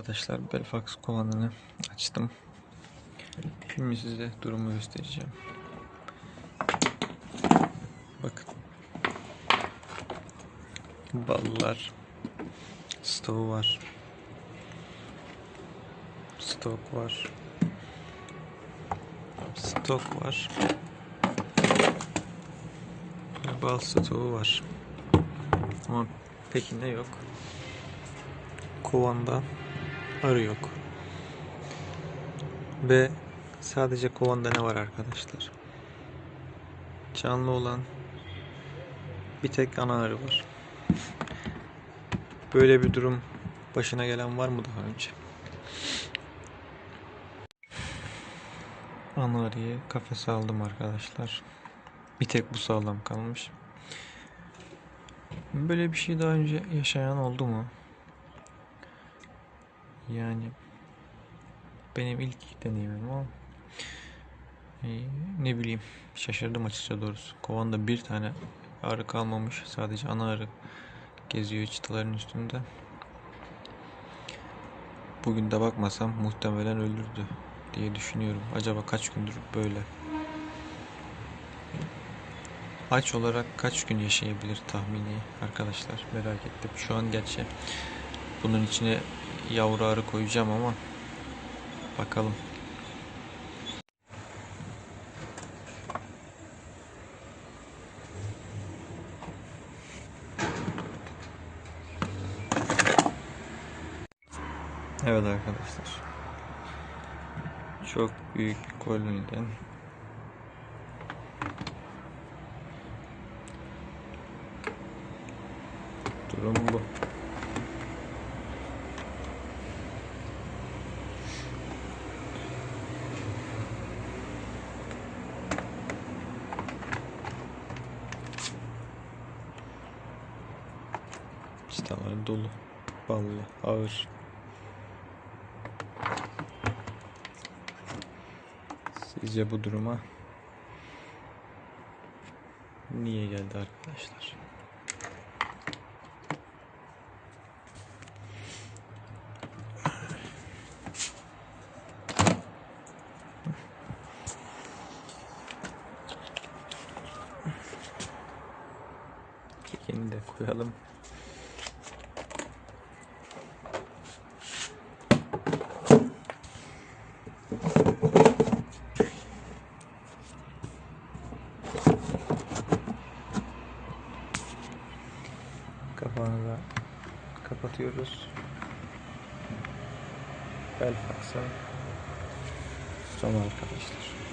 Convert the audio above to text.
Arkadaşlar Belfax kovanını açtım. Şimdi size durumu göstereceğim. Bakın. Ballar. Stoğu var. Stok var. Stok var. Bal stoğu var. Ama peki ne yok? Kovanda arı yok. Ve sadece kovanda ne var arkadaşlar? Canlı olan bir tek ana arı var. Böyle bir durum başına gelen var mı daha önce? Ana arıyı kafese aldım arkadaşlar. Bir tek bu sağlam kalmış. Böyle bir şey daha önce yaşayan oldu mu? Yani benim ilk deneyimim ama e, ne bileyim şaşırdım açıkça doğrusu. Kovanda bir tane arı kalmamış. Sadece ana arı geziyor çıtaların üstünde. Bugün de bakmasam muhtemelen ölürdü diye düşünüyorum. Acaba kaç gündür böyle? Aç olarak kaç gün yaşayabilir tahmini arkadaşlar merak ettim. Şu an gerçi bunun içine yavru arı koyacağım ama bakalım. Evet arkadaşlar. Çok büyük bir koloniden durum bu. Çıtalar dolu. Ballı, ağır. Sizce bu duruma niye geldi arkadaşlar? Kekini de koyalım. Kapağını da kapatıyoruz. Belfax'a son arkadaşlar.